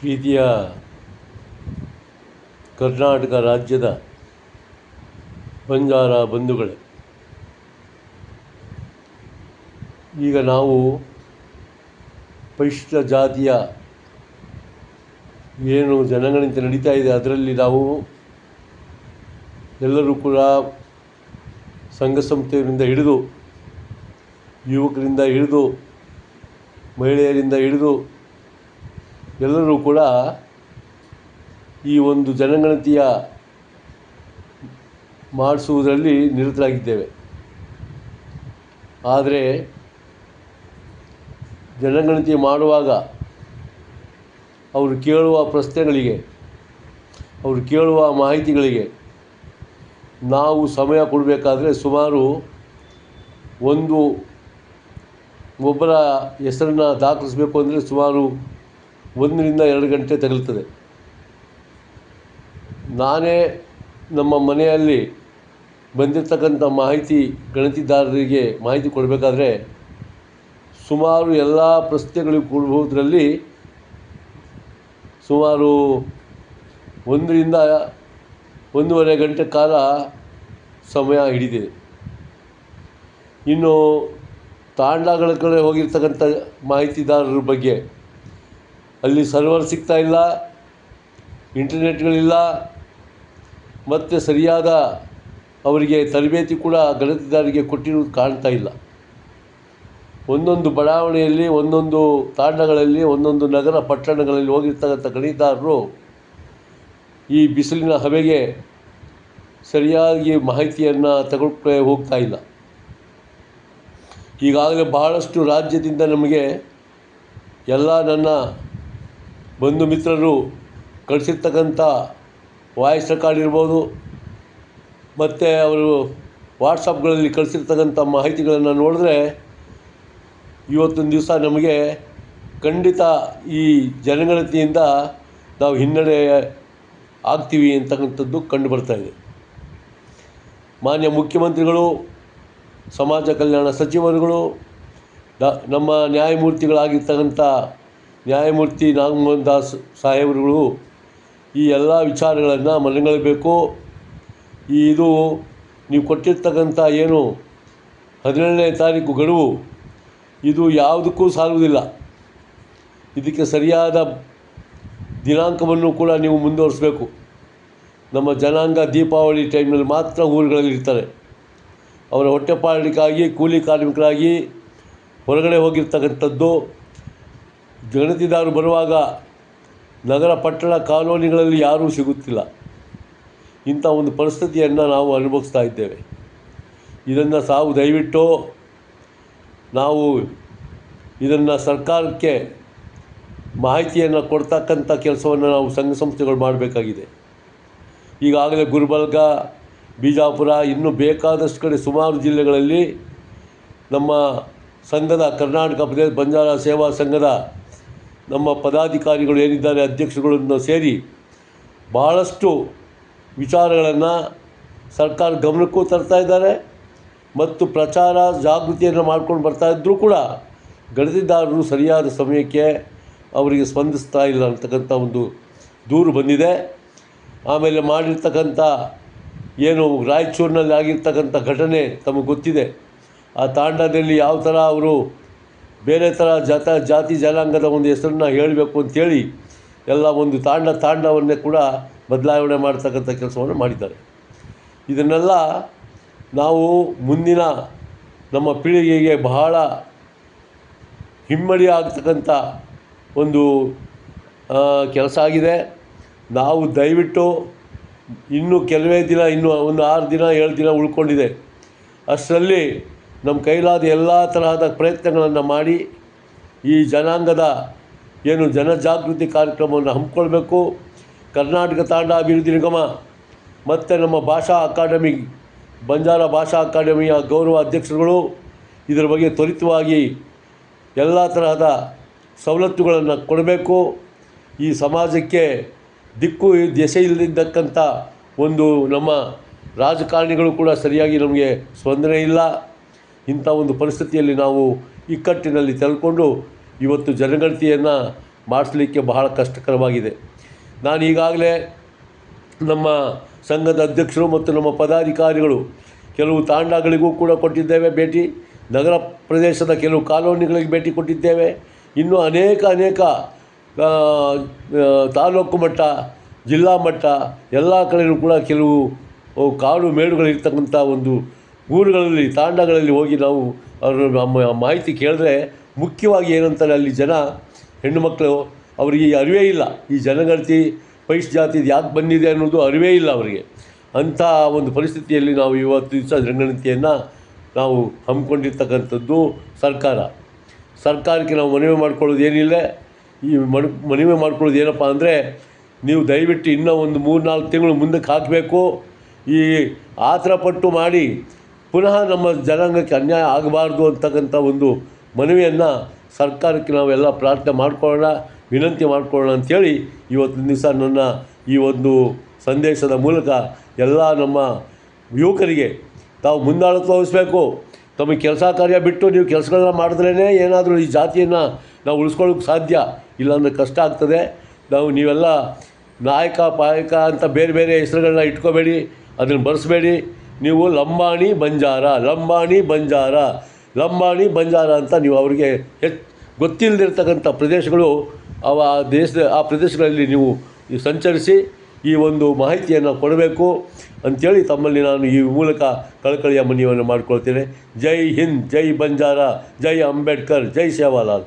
ಪ್ರೀತಿಯ ಕರ್ನಾಟಕ ರಾಜ್ಯದ ಬಂಜಾರ ಬಂಧುಗಳೇ. ಈಗ ನಾವು ಪರಿಶಿಷ್ಟ ಜಾತಿಯ ಏನು ಜನಗಣತಿ ನಡೀತಾ ಇದೆ, ಅದರಲ್ಲಿ ನಾವು ಎಲ್ಲರೂ ಕೂಡ ಸಂಘ ಸಂಸ್ಥೆಯರಿಂದ ಹಿಡಿದು, ಯುವಕರಿಂದ ಹಿಡಿದು, ಮಹಿಳೆಯರಿಂದ ಹಿಡಿದು ಎಲ್ಲರೂ ಕೂಡ ಈ ಒಂದು ಜನಗಣತಿಯ ಮಾಡಿಸುವುದರಲ್ಲಿ ನಿರತರಾಗಿದ್ದೇವೆ. ಆದರೆ ಜನಗಣತಿ ಮಾಡುವಾಗ ಅವರು ಕೇಳುವ ಪ್ರಶ್ನೆಗಳಿಗೆ, ಅವರು ಕೇಳುವ ಮಾಹಿತಿಗಳಿಗೆ ನಾವು ಸಮಯ ಕೊಡಬೇಕಾದ್ರೆ ಸುಮಾರು ಒಂದು ಒಬ್ಬರ ಹೆಸರನ್ನು ದಾಖಲಿಸಬೇಕು ಅಂದರೆ ಸುಮಾರು ಒಂದರಿಂದ ಎರಡು ಗಂಟೆ ತಗಲ್ತದೆ. ನಾನೇ ನಮ್ಮ ಮನೆಯಲ್ಲಿ ಬಂದಿರತಕ್ಕಂಥ ಮಾಹಿತಿ ಗಣತಿದಾರರಿಗೆ ಮಾಹಿತಿ ಕೊಡಬೇಕಾದ್ರೆ ಸುಮಾರು ಎಲ್ಲ ಪ್ರಶ್ನೆಗಳಿಗೆ ಕೊಡುವುದರಲ್ಲಿ ಸುಮಾರು ಒಂದರಿಂದ ಒಂದೂವರೆ ಗಂಟೆ ಕಾಲ ಸಮಯ ಹಿಡಿದಿದೆ. ಇನ್ನು ತಾಂಡಗಳ ಕಡೆ ಹೋಗಿರ್ತಕ್ಕಂಥ ಮಾಹಿತಿದಾರರ ಬಗ್ಗೆ ಅಲ್ಲಿ ಸರ್ವರ್ ಸಿಗ್ತಾ ಇಲ್ಲ ಇಂಟರ್ನೆಟ್ಗಳಿಲ್ಲ ಮತ್ತು ಸರಿಯಾದ ಅವರಿಗೆ ತರಬೇತಿ ಕೂಡ ಗಣತಿದಾರರಿಗೆ ಕೊಟ್ಟಿರುವುದು ಕಾಣ್ತಾ ಇಲ್ಲ. ಒಂದೊಂದು ಬಡಾವಣೆಯಲ್ಲಿ, ಒಂದೊಂದು ತಾಂಡಗಳಲ್ಲಿ, ಒಂದೊಂದು ನಗರ ಪಟ್ಟಣಗಳಲ್ಲಿ ಹೋಗಿರ್ತಕ್ಕಂಥ ಗಣಿತಾರರು ಈ ಬಿಸಿಲಿನ ಹವೆಗೆ ಸರಿಯಾಗಿ ಮಾಹಿತಿಯನ್ನು ತಗೊಳ್ಕೆ ಹೋಗ್ತಾ ಇಲ್ಲ. ಈಗಾಗಲೇ ಬಹಳಷ್ಟು ರಾಜ್ಯದಿಂದ ನಮಗೆ ಎಲ್ಲ ನನ್ನ ಬಂಧು ಮಿತ್ರರು ಕಳಿಸಿರ್ತಕ್ಕಂಥ ವಾಯ್ಸ್ ರೆಕಾರ್ಡ್ ಇರ್ಬೋದು, ಮತ್ತು ಅವರು ವಾಟ್ಸಪ್ಗಳಲ್ಲಿ ಕಳಿಸಿರ್ತಕ್ಕಂಥ ಮಾಹಿತಿಗಳನ್ನು ನೋಡಿದ್ರೆ ಇವತ್ತಿನ ದಿವಸ ನಮಗೆ ಖಂಡಿತ ಈ ಜನಗಣತಿಯಿಂದ ನಾವು ಹಿನ್ನಡೆ ಆಗ್ತೀವಿ ಅಂತಕ್ಕಂಥದ್ದು ಕಂಡು ಇದೆ. ಮಾನ್ಯ ಮುಖ್ಯಮಂತ್ರಿಗಳು, ಸಮಾಜ ಕಲ್ಯಾಣ ಸಚಿವರುಗಳು ನಮ್ಮ ನ್ಯಾಯಮೂರ್ತಿಗಳಾಗಿರ್ತಕ್ಕಂಥ ನ್ಯಾಯಮೂರ್ತಿ ನಾಗಮೋಹನ್ ದಾಸ್ ಸಾಹೇಬರುಗಳು ಈ ಎಲ್ಲ ವಿಚಾರಗಳನ್ನು ಮನಗಳಬೇಕು ಈ ಇದು ನೀವು ಕೊಟ್ಟಿರ್ತಕ್ಕಂಥ ಏನು ಹದಿನೇಳನೇ ತಾರೀಕು ಗಡುವು, ಇದು ಯಾವುದಕ್ಕೂ ಸಾಲುವುದಿಲ್ಲ. ಇದಕ್ಕೆ ಸರಿಯಾದ ದಿನಾಂಕವನ್ನು ಕೂಡ ನೀವು ಮುಂದುವರಿಸಬೇಕು. ನಮ್ಮ ಜನಾಂಗ ದೀಪಾವಳಿ ಟೈಮ್ನಲ್ಲಿ ಮಾತ್ರ ಊರುಗಳಲ್ಲಿ ಇರ್ತಾರೆ. ಅವರ ಹೊಟ್ಟೆಪಾಡಿಗಾಗಿ, ಕೂಲಿ ಕಾರ್ಮಿಕರಾಗಿ ಹೊರಗಡೆ ಹೋಗಿರ್ತಕ್ಕಂಥದ್ದು ಗಣತಿದಾರರು ಬರುವಾಗ ನಗರ ಪಟ್ಟಣ ಕಾಲೋನಿಗಳಲ್ಲಿ ಯಾರೂ ಸಿಗುತ್ತಿಲ್ಲ. ಇಂಥ ಒಂದು ಪರಿಸ್ಥಿತಿಯನ್ನು ನಾವು ಅನುಭವಿಸ್ತಾ ಇದ್ದೇವೆ. ಇದನ್ನು ಸಾವು ದಯವಿಟ್ಟು ನಾವು ಇದನ್ನು ಸರ್ಕಾರಕ್ಕೆ ಮಾಹಿತಿಯನ್ನು ಕೊಡ್ತಕ್ಕಂಥ ಕೆಲಸವನ್ನು ನಾವು ಸಂಘ ಸಂಸ್ಥೆಗಳು ಮಾಡಬೇಕಾಗಿದೆ. ಈಗಾಗಲೇ ಗುಲ್ಬರ್ಗ ಬಿಜಾಪುರ ಇನ್ನೂ ಬೇಕಾದಷ್ಟು ಕಡೆ ಸುಮಾರು ಜಿಲ್ಲೆಗಳಲ್ಲಿ ನಮ್ಮ ಸಂಘದ ಕರ್ನಾಟಕ ಪ್ರದೇಶ ಬಂಜಾರ ಸೇವಾ ಸಂಘದ ನಮ್ಮ ಪದಾಧಿಕಾರಿಗಳು ಏನಿದ್ದಾರೆ ಅಧ್ಯಕ್ಷಗಳನ್ನು ಸೇರಿ ಬಹಳಷ್ಟು ವಿಚಾರಗಳನ್ನು ಸರ್ಕಾರ ಗಮನಕ್ಕೂ ತರ್ತಾ ಇದ್ದಾರೆ ಮತ್ತು ಪ್ರಚಾರ ಜಾಗೃತಿಯನ್ನು ಮಾಡ್ಕೊಂಡು ಬರ್ತಾ ಇದ್ದರೂ ಕೂಡ ಗಣತಿದಾರರು ಸರಿಯಾದ ಸಮಯಕ್ಕೆ ಅವರಿಗೆ ಸ್ಪಂದಿಸ್ತಾ ಇಲ್ಲ ಅಂತಕ್ಕಂಥ ಒಂದು ದೂರು ಬಂದಿದೆ. ಆಮೇಲೆ ಮಾಡಿರ್ತಕ್ಕಂಥ ಏನು ರಾಯಚೂರಿನಲ್ಲಿ ಆಗಿರ್ತಕ್ಕಂಥ ಘಟನೆ ತಮಗೆ ಗೊತ್ತಿದೆ. ಆ ತಾಂಡದಲ್ಲಿ ಯಾವ ಥರ ಅವರು ಬೇರೆ ಥರ ಜಾತ, ಜಾತಿ, ಜನಾಂಗದ ಒಂದು ಹೆಸರನ್ನ ಹೇಳಬೇಕು ಅಂತೇಳಿ ಎಲ್ಲ ಒಂದು ತಾಂಡ, ತಾಂಡವನ್ನೇ ಕೂಡ ಬದಲಾವಣೆ ಮಾಡ್ತಕ್ಕಂಥ ಕೆಲಸವನ್ನು ಮಾಡಿದ್ದಾರೆ. ಇದನ್ನೆಲ್ಲ ನಾವು ಮುಂದಿನ ನಮ್ಮ ಪೀಳಿಗೆಗೆ ಬಹಳ ಹಿಮ್ಮಡಿ ಆಗ್ತಕ್ಕಂಥ ಒಂದು ಕೆಲಸ ಆಗಿದೆ. ನಾವು ದಯವಿಟ್ಟು ಇನ್ನೂ ಕೆಲವೇ ದಿನ, ಇನ್ನೂ ಒಂದು ಆರು ದಿನ, ಏಳು ದಿನ ಉಳ್ಕೊಂಡಿದೆ. ಅಷ್ಟರಲ್ಲಿ ನಮ್ಮ ಕೈಲಾದ ಎಲ್ಲ ತರಹದ ಪ್ರಯತ್ನಗಳನ್ನು ಮಾಡಿ ಈ ಜನಾಂಗದ ಏನು ಜನಜಾಗೃತಿ ಕಾರ್ಯಕ್ರಮವನ್ನು ಹಮ್ಮಿಕೊಳ್ಬೇಕು. ಕರ್ನಾಟಕ ತಾಂಡ ಅಭಿವೃದ್ಧಿ ನಿಗಮ, ಮತ್ತು ನಮ್ಮ ಭಾಷಾ ಅಕಾಡೆಮಿ, ಬಂಜಾರ ಭಾಷಾ ಅಕಾಡೆಮಿಯ ಗೌರವ ಅಧ್ಯಕ್ಷರುಗಳು ಇದರ ಬಗ್ಗೆ ತ್ವರಿತವಾಗಿ ಎಲ್ಲ ತರಹದ ಸವಲತ್ತುಗಳನ್ನು ಕೊಡಬೇಕು. ಈ ಸಮಾಜಕ್ಕೆ ದಿಕ್ಕು, ದೆಸೆ ಇಲ್ಲದಿದ್ದಕ್ಕಂಥ ಒಂದು ನಮ್ಮ ರಾಜಕಾರಣಿಗಳು ಕೂಡ ಸರಿಯಾಗಿ ನಮಗೆ ಸ್ಪಂದನೆ ಇಲ್ಲ. ಇಂಥ ಒಂದು ಪರಿಸ್ಥಿತಿಯಲ್ಲಿ ನಾವು ಇಕ್ಕಟ್ಟಿನಲ್ಲಿ ತಳ್ಕೊಂಡು ಇವತ್ತು ಜನಗಣತಿಯನ್ನು ಮಾಡಿಸ್ಲಿಕ್ಕೆ ಬಹಳ ಕಷ್ಟಕರವಾಗಿದೆ. ನಾನು ಈಗಾಗಲೇ ನಮ್ಮ ಸಂಘದ ಅಧ್ಯಕ್ಷರು ಮತ್ತು ನಮ್ಮ ಪದಾಧಿಕಾರಿಗಳು ಕೆಲವು ತಾಂಡಗಳಿಗೂ ಕೂಡ ಕೊಟ್ಟಿದ್ದೇವೆ ಭೇಟಿ. ನಗರ ಪ್ರದೇಶದ ಕೆಲವು ಕಾಲೋನಿಗಳಿಗೆ ಭೇಟಿ ಕೊಟ್ಟಿದ್ದೇವೆ. ಇನ್ನೂ ಅನೇಕ ಅನೇಕ ತಾಲೂಕು ಮಟ್ಟ, ಜಿಲ್ಲಾ ಮಟ್ಟ, ಎಲ್ಲ ಕಡೆಯೂ ಕೂಡ ಕೆಲವು ಕಾಡು ಮೇಡುಗಳಿರ್ತಕ್ಕಂಥ ಒಂದು ಊರುಗಳಲ್ಲಿ, ತಾಂಡಗಳಲ್ಲಿ ಹೋಗಿ ನಾವು ಅವರು ನಮ್ಮ ಮಾಹಿತಿ ಕೇಳಿದ್ರೆ ಮುಖ್ಯವಾಗಿ ಏನಂತಾರೆ ಅಲ್ಲಿ ಜನ, ಹೆಣ್ಣು ಮಕ್ಕಳು ಅವರಿಗೆ ಈ ಅರಿವೇ ಇಲ್ಲ. ಈ ಜನಗಣತಿ ಪೈಸ್ ಜಾತಿದು ಯಾಕೆ ಬಂದಿದೆ ಅನ್ನೋದು ಅರಿವೇ ಇಲ್ಲ ಅವರಿಗೆ. ಅಂಥ ಒಂದು ಪರಿಸ್ಥಿತಿಯಲ್ಲಿ ನಾವು ಇವತ್ತು ದಿವಸ ಜನಗಣತಿಯನ್ನು ನಾವು ಹಮ್ಮಿಕೊಂಡಿರ್ತಕ್ಕಂಥದ್ದು ಸರ್ಕಾರ. ಸರ್ಕಾರಕ್ಕೆ ನಾವು ಮನವಿ ಮಾಡ್ಕೊಳ್ಳೋದು ಏನಿಲ್ಲ. ಈ ಮನ, ಮನವಿ ಮಾಡ್ಕೊಳ್ಳೋದು ಏನಪ್ಪ ಅಂದರೆ ನೀವು ದಯವಿಟ್ಟು ಇನ್ನೂ ಒಂದು ಮೂರು ನಾಲ್ಕು ತಿಂಗಳು ಮುಂದಕ್ಕೆ ಹಾಕಬೇಕು. ಈ ಆತರಪಟ್ಟು ಮಾಡಿ ಪುನಃ ನಮ್ಮ ಜನಾಂಗಕ್ಕೆ ಅನ್ಯಾಯ ಆಗಬಾರ್ದು ಅಂತಕ್ಕಂಥ ಒಂದು ಮನವಿಯನ್ನು ಸರ್ಕಾರಕ್ಕೆ ನಾವೆಲ್ಲ ಪ್ರಾರ್ಥನೆ ಮಾಡಿಕೊಳ್ಳೋಣ, ವಿನಂತಿ ಮಾಡಿಕೊಳ್ಳೋಣ ಅಂಥೇಳಿ ಇವತ್ತಿನ ದಿವಸ ನನ್ನ ಈ ಒಂದು ಸಂದೇಶದ ಮೂಲಕ ಎಲ್ಲ ನಮ್ಮ ಯುವಕರಿಗೆ ತಾವು ಮುಂದಾಳು ತೋರಿಸ್ಬೇಕು ತಮಗೆ ಕೆಲಸ ಕಾರ್ಯ ಬಿಟ್ಟು ನೀವು ಕೆಲಸಗಳನ್ನ ಮಾಡಿದ್ರೇ ಏನಾದರೂ ಈ ಜಾತಿಯನ್ನು ನಾವು ಉಳಿಸ್ಕೊಳ್ಳೋಕೆ ಸಾಧ್ಯ ಇಲ್ಲಾಂದರೆ ಕಷ್ಟ ಆಗ್ತದೆ. ನಾವು ನೀವೆಲ್ಲ ನಾಯಕ, ಪಾಯಕ ಅಂತ ಬೇರೆ ಬೇರೆ ಹೆಸರುಗಳನ್ನ ಇಟ್ಕೋಬೇಡಿ, ಅದನ್ನು ಬರೆಸ್ಬೇಡಿ ನೀವು ಲಂಬಾಣಿ ಬಂಜಾರ ಲಂಬಾಣಿ ಬಂಜಾರ ಲಂಬಾಣಿ ಬಂಜಾರ ಅಂತ ನೀವು ಅವರಿಗೆ ಹೆಚ್ಚು ಗೊತ್ತಿಲ್ಲದಿರ್ತಕ್ಕಂಥ ಪ್ರದೇಶಗಳು ಅವ ಆ ದೇಶದ, ಆ ಪ್ರದೇಶಗಳಲ್ಲಿ ನೀವು ಸಂಚರಿಸಿ ಈ ಒಂದು ಮಾಹಿತಿಯನ್ನು ಕೊಡಬೇಕು ಅಂಥೇಳಿ ತಮ್ಮಲ್ಲಿ ನಾನು ಈ ಮೂಲಕ ಕಳಕಳಿಯ ಮನವಿಯನ್ನು ಮಾಡಿಕೊಳ್ತೇನೆ. ಜೈ ಹಿಂದ್, ಜೈ ಬಂಜಾರ, ಜೈ ಅಂಬೇಡ್ಕರ್, ಜೈ ಸೇವಾಲಾಲ್